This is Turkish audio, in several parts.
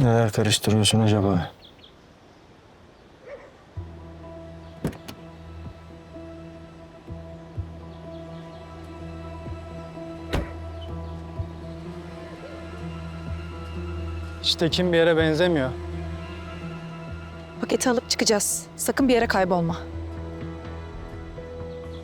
Neler karıştırıyorsun acaba? Hiç tekin bir yere benzemiyor. Paketi alıp çıkacağız. Sakın bir yere kaybolma.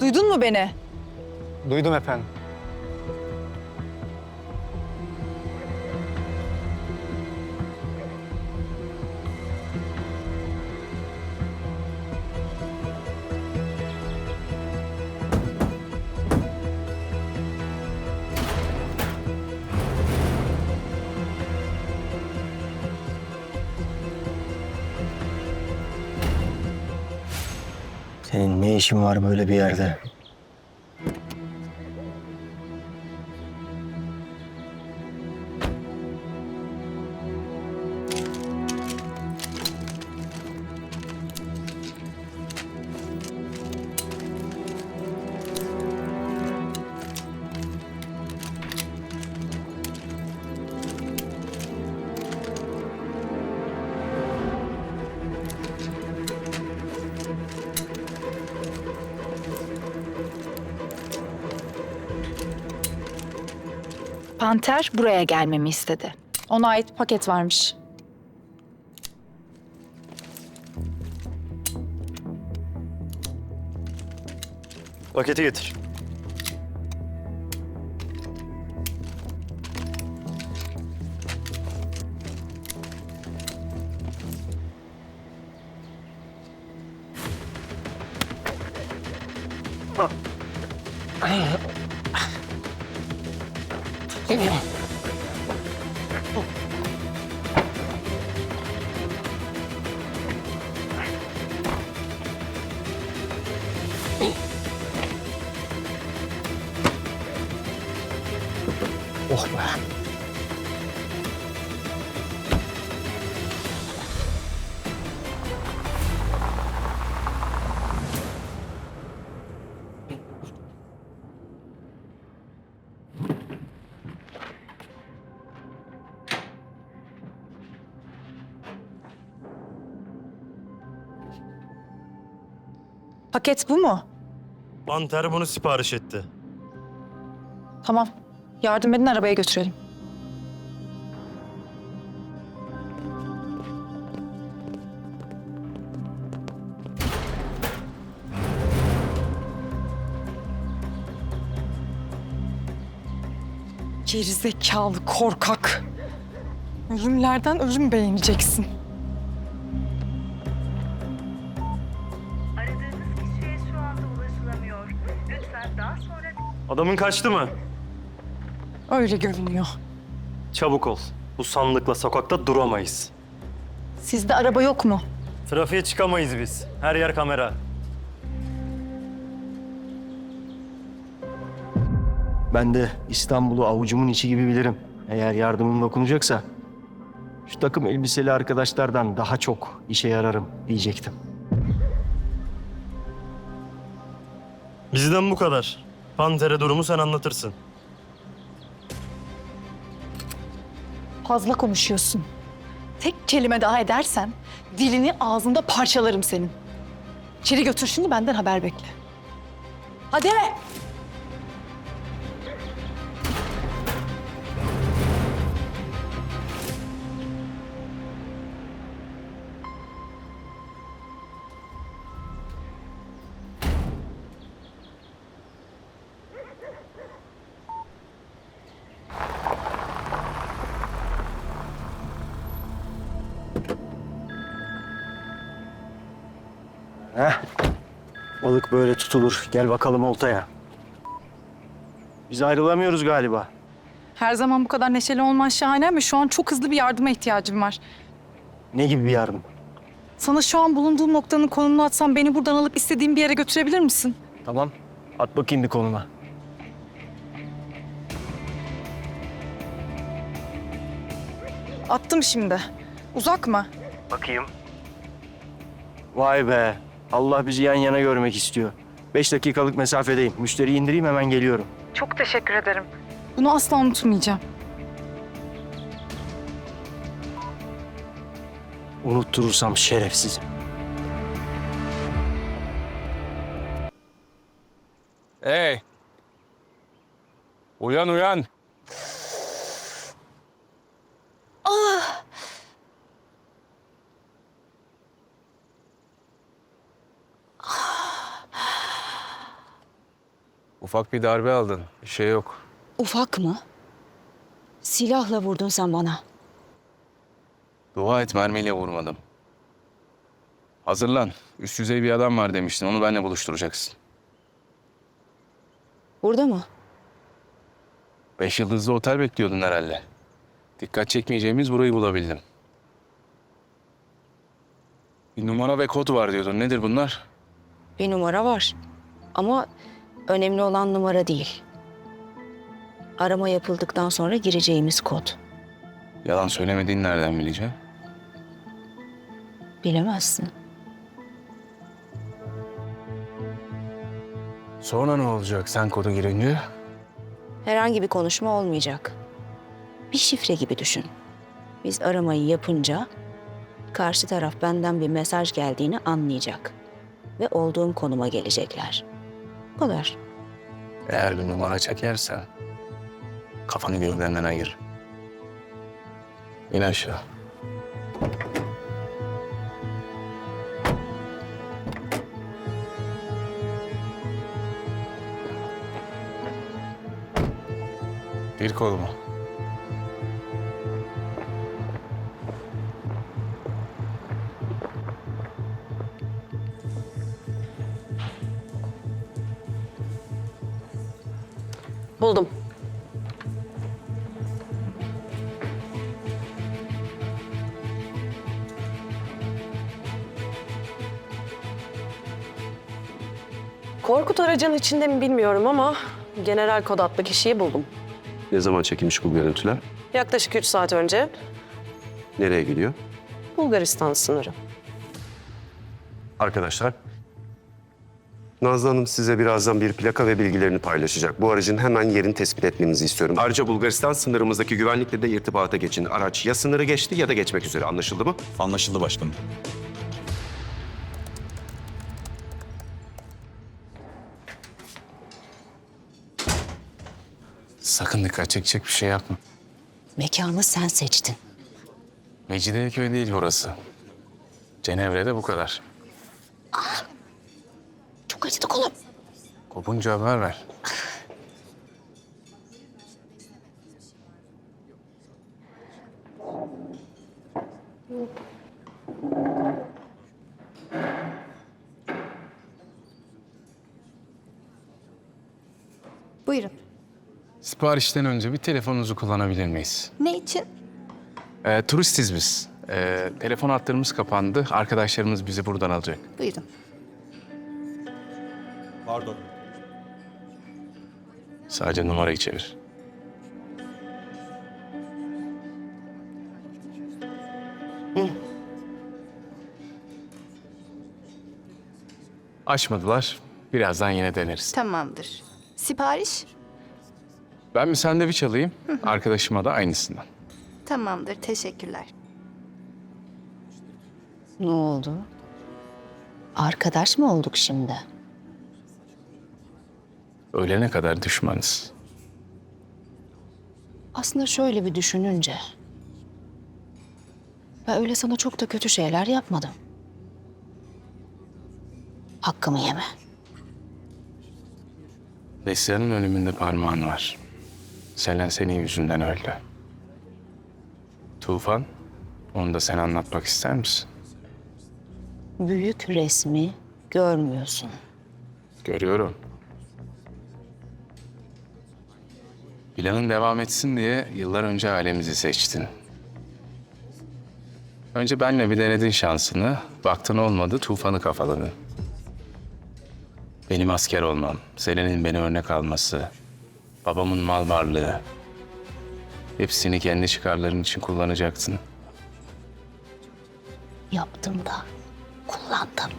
Duydun mu beni? Duydum efendim. İşin var böyle bir yerde? Panter buraya gelmemi istedi. Ona ait paket varmış. Paketi getir. Paket bu mu? Panter bunu sipariş etti. Tamam. Yardım edin arabaya götürelim. Gerizekalı korkak. Ölümlerden ölüm beğeneceksin. Adamın kaçtı mı? Öyle görünüyor. Çabuk ol. Bu sandıkla sokakta duramayız. Sizde araba yok mu? Trafiğe çıkamayız biz. Her yer kamera. Ben de İstanbul'u avucumun içi gibi bilirim. Eğer yardımım dokunacaksa şu takım elbiseli arkadaşlardan daha çok işe yararım diyecektim. Bizden bu kadar. Panter'e durumu sen anlatırsın. Fazla konuşuyorsun. Tek kelime daha edersen dilini ağzında parçalarım senin. İçeri götür şunu benden haber bekle. Hadi. Balık böyle tutulur. Gel bakalım oltaya. Biz ayrılamıyoruz galiba. Her zaman bu kadar neşeli olman şahane ama şu an çok hızlı bir yardıma ihtiyacım var. Ne gibi bir yardım? Sana şu an bulunduğum noktanın konumunu atsam beni buradan alıp istediğim bir yere götürebilir misin? Tamam. At bakayım bir konuma. Attım şimdi. Uzak mı? Bakayım. Vay be. Allah bizi yan yana görmek istiyor. Beş dakikalık mesafedeyim. Müşteriyi indireyim hemen geliyorum. Çok teşekkür ederim. Bunu asla unutmayacağım. Unutturursam şerefsizim. Hey! Uyan uyan. Ufak bir darbe aldın. Bir şey yok. Ufak mı? Silahla vurdun sen bana. Dua et mermiyle vurmadım. Hazırlan. Üst düzey bir adam var demiştin. Onu benimle buluşturacaksın. Burada mı? Beş yıldızlı otel bekliyordun herhalde. Dikkat çekmeyeceğimiz burayı bulabildim. Bir numara ve kod var diyordun. Nedir bunlar? Bir numara var. Ama önemli olan numara değil. Arama yapıldıktan sonra gireceğimiz kod. Yalan söylemediğini nereden bileceğim? Bilemezsin. Sonra ne olacak sen kodu girince? Herhangi bir konuşma olmayacak. Bir şifre gibi düşün. Biz aramayı yapınca karşı taraf benden bir mesaj geldiğini anlayacak. Ve olduğum konuma gelecekler. Bu kadar. Eğer bir numara çekersen kafanı gövdenden ayır. İn aşağı. Bir kolumu. Buldum. Korkut aracın içinde mi bilmiyorum ama General Kod adlı kişiyi buldum. Ne zaman çekilmiş bu görüntüler? Yaklaşık 3 saat önce Nereye gidiyor? Bulgaristan sınırı. Arkadaşlar. Nazlı Hanım size birazdan bir plaka ve bilgilerini paylaşacak. Bu aracın hemen yerini tespit etmenizi istiyorum. Ayrıca Bulgaristan sınırımızdaki güvenlikle de irtibata geçin. Araç ya sınırı geçti ya da geçmek üzere. Anlaşıldı mı? Anlaşıldı başkanım. Sakın dikkat çekecek bir şey yapma. Mekanı sen seçtin. Mecidiyeköy değil burası. Cenevre'de bu kadar. Kopunca haber ver. Buyurun. Siparişten önce bir telefonunuzu kullanabilir miyiz? Ne için? Ee, turistiz biz. Ee, telefon hatlarımız kapandı. Arkadaşlarımız bizi buradan alacak. Buyurun. Pardon. Sadece numarayı çevir. Açmadılar. Birazdan yine deneriz. Tamamdır. Sipariş? Ben bir sandviç alayım. Arkadaşıma da aynısından. Tamamdır. Teşekkürler. Ne oldu? Arkadaş mı olduk şimdi? Ölene kadar düşmanız. Aslında şöyle bir düşününce... Ben öyle sana çok da kötü şeyler yapmadım. Hakkımı yeme. Neslihan'ın ölümünde parmağın var. Selen senin yüzünden öldü. Tufan, onu da sen anlatmak ister misin? Büyük resmi görmüyorsun. Görüyorum. Planın devam etsin diye yıllar önce ailemizi seçtin. Önce benle bir denedin şansını. Baktın olmadı, tufanı kafaladın. Benim asker olmam, Selen'in beni örnek alması, babamın mal varlığı. Hepsini kendi çıkarların için kullanacaksın. Yaptım da kullandım.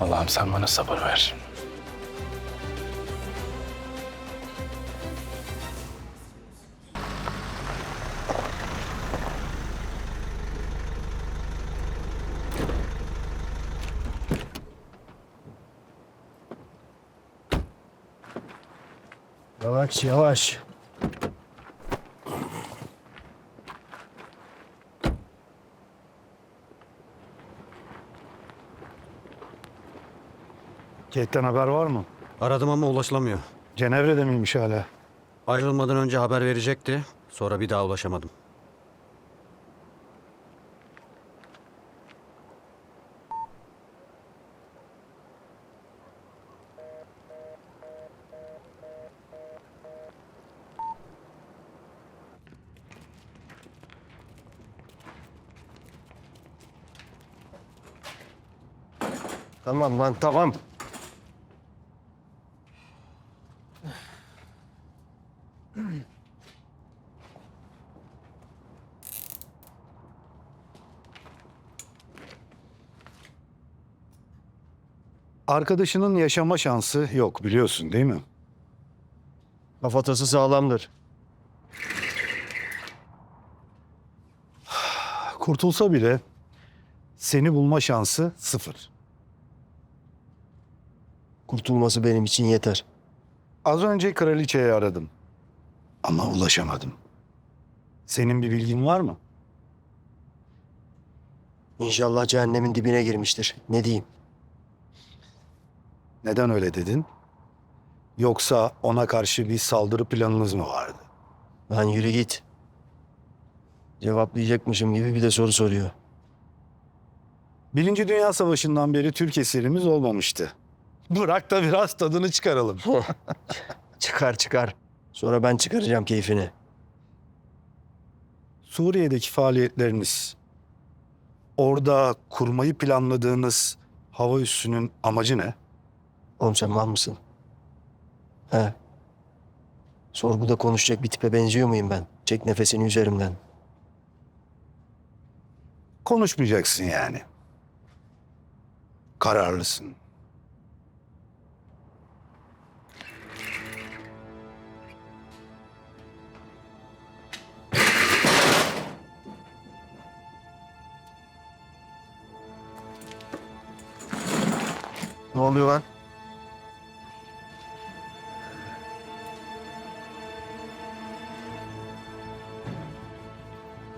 Allah'ım sen bana sabır ver. Yavaş yavaş. Kate'den haber var mı? Aradım ama ulaşılamıyor. Cenevre'de miymiş hala? Ayrılmadan önce haber verecekti. Sonra bir daha ulaşamadım. Tamam lan tamam. Arkadaşının yaşama şansı yok biliyorsun değil mi? Kafatası sağlamdır. Kurtulsa bile seni bulma şansı sıfır. Kurtulması benim için yeter. Az önce kraliçeyi aradım. Ama ulaşamadım. Senin bir bilgin var mı? İnşallah cehennemin dibine girmiştir. Ne diyeyim? Neden öyle dedin? Yoksa ona karşı bir saldırı planınız mı vardı? Lan yürü git. Cevaplayacakmışım gibi bir de soru soruyor. Birinci Dünya Savaşı'ndan beri Türk esirimiz olmamıştı. Bırak da biraz tadını çıkaralım. Çıkar çıkar. Sonra ben çıkaracağım keyfini. Suriye'deki faaliyetleriniz, orada kurmayı planladığınız hava üssünün amacı ne? Oğlum sen mal mısın? He. Sorguda konuşacak bir tipe benziyor muyum ben? Çek nefesini üzerimden. Konuşmayacaksın yani. Kararlısın. Oluyor lan?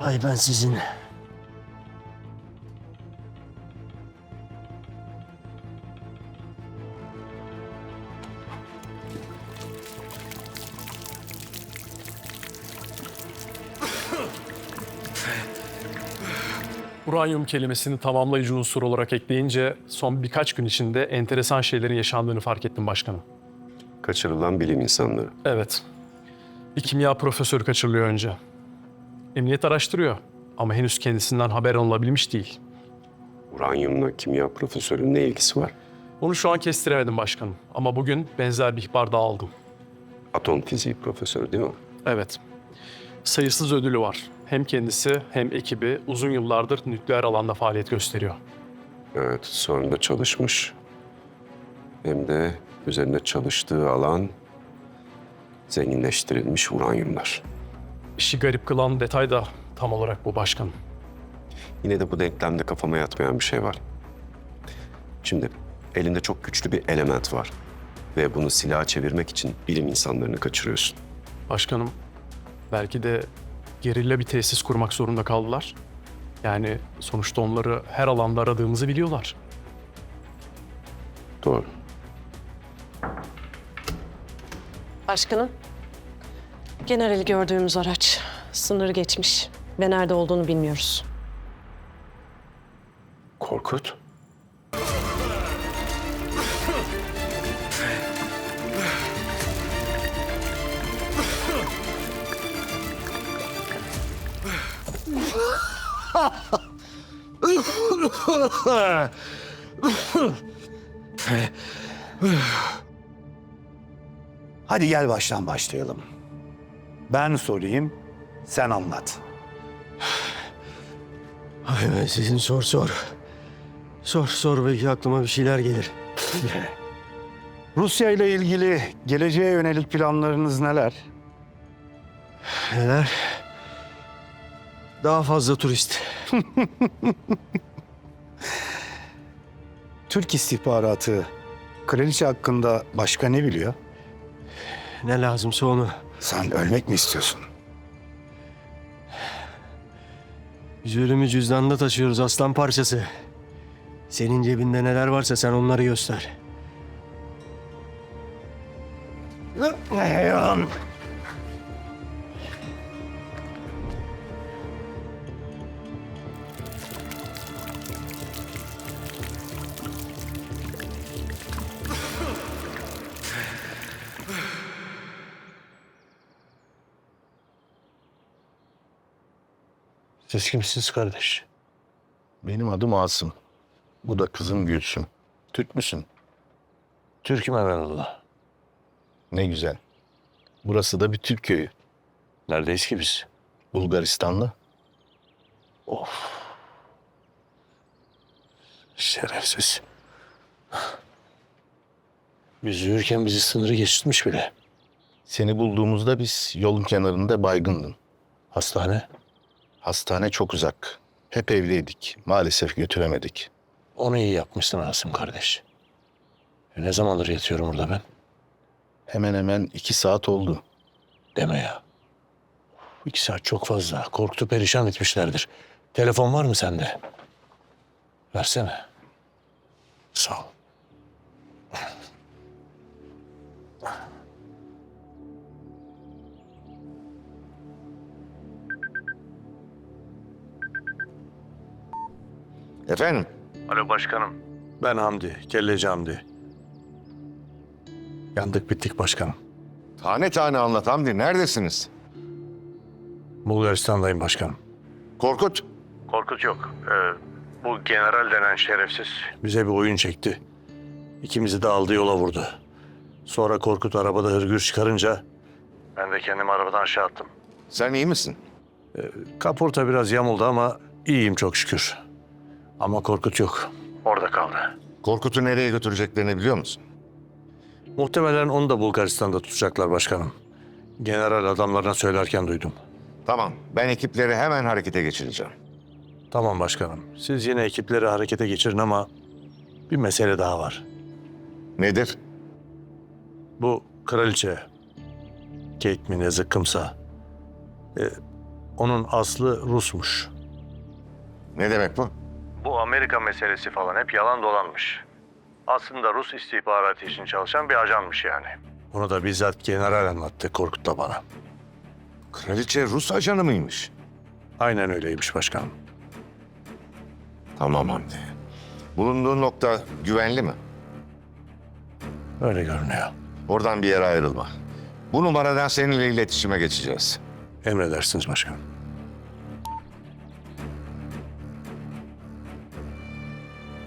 Ay ben sizin. Uranyum kelimesini tamamlayıcı unsur olarak ekleyince son birkaç gün içinde enteresan şeylerin yaşandığını fark ettim başkanım. Kaçırılan bilim insanları. Evet. Bir kimya profesörü kaçırılıyor önce. Emniyet araştırıyor ama henüz kendisinden haber alınabilmiş değil. Uranyumla kimya profesörünün ne ilgisi var? Onu şu an kestiremedim başkanım ama bugün benzer bir ihbar daha aldım. Atom fiziği profesörü değil mi? Evet. Sayısız ödülü var. Hem kendisi hem ekibi uzun yıllardır nükleer alanda faaliyet gösteriyor. Evet, sonra da çalışmış. Hem de üzerinde çalıştığı alan zenginleştirilmiş uranyumlar. İşi garip kılan detay da tam olarak bu başkanım. Yine de bu denklemde kafama yatmayan bir şey var. Şimdi elinde çok güçlü bir element var. Ve bunu silaha çevirmek için bilim insanlarını kaçırıyorsun. Başkanım, belki de gerilla bir tesis kurmak zorunda kaldılar. Yani sonuçta onları her alanda aradığımızı biliyorlar. Doğru. Başkanım, generali gördüğümüz araç sınırı geçmiş ve nerede olduğunu bilmiyoruz. Korkut. Hadi gel baştan başlayalım. Ben sorayım, sen anlat. Ay ben sizin sor sor. Sor sor belki aklıma bir şeyler gelir. Rusya ile ilgili geleceğe yönelik planlarınız neler? Neler? Daha fazla turist. Türk istihbaratı kraliçe hakkında başka ne biliyor? Ne lazımsa onu. Sen ölmek mi istiyorsun? Biz ölümü cüzdanda taşıyoruz aslan parçası. Senin cebinde neler varsa sen onları göster. Siz kimsiniz kardeş? Benim adım Asım. Bu da kızım Gülsüm. Türk müsün? Türk'üm evvelallah. Ne güzel. Burası da bir Türk köyü. Neredeyiz ki biz? Bulgaristan'da. Of. Şerefsiz. Biz yürürken bizi sınırı geçirtmiş bile. Seni bulduğumuzda biz yolun kenarında baygındın. Hastane? Hastane çok uzak. Hep evliydik. Maalesef götüremedik. Onu iyi yapmışsın Asım kardeş. E, ne zamandır yatıyorum burada ben? Hemen hemen iki saat oldu. Deme ya. İki saat çok fazla. Korktu perişan etmişlerdir. Telefon var mı sende? Versene. Sağ ol. Efendim? Alo başkanım. Ben Hamdi, Kelleci Hamdi. Yandık bittik başkanım. Tane tane anlat Hamdi. Neredesiniz? Bulgaristan'dayım başkanım. Korkut. Korkut yok. Ee, bu general denen şerefsiz bize bir oyun çekti. İkimizi de aldı yola vurdu. Sonra Korkut arabada hırgür çıkarınca ben de kendimi arabadan aşağı attım. Sen iyi misin? Kaporta biraz yamuldu ama iyiyim çok şükür. Ama Korkut yok. Orada kaldı. Korkut'u nereye götüreceklerini biliyor musun? Muhtemelen onu da Bulgaristan'da tutacaklar başkanım. General adamlarına söylerken duydum. Tamam. Ben ekipleri hemen harekete geçireceğim. Tamam başkanım. Siz yine ekipleri harekete geçirin ama bir mesele daha var. Nedir? Bu kraliçe, Kate mi ne zıkkımsa, e, onun aslı Rusmuş. Ne demek bu? Bu Amerika meselesi falan hep yalan dolanmış. Aslında Rus istihbaratı için çalışan bir ajanmış yani. Bunu da bizzat general anlattı Korkut da bana. Kraliçe Rus ajanı mıymış? Aynen öyleymiş başkanım. Tamam Hamdi. Bulunduğun nokta güvenli mi? Öyle görünüyor. Oradan bir yere ayrılma. Bu numaradan seninle iletişime geçeceğiz. Emredersiniz başkanım.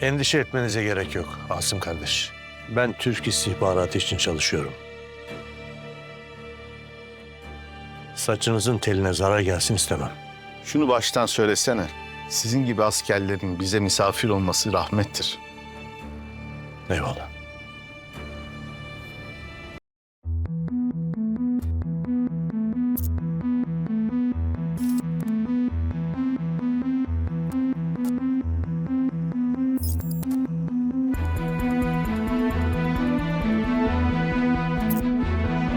Endişe etmenize gerek yok Asım kardeş. Ben Türk istihbaratı için çalışıyorum. Saçınızın teline zarar gelsin istemem. Şunu baştan söylesene. Sizin gibi askerlerin bize misafir olması rahmettir. Eyvallah.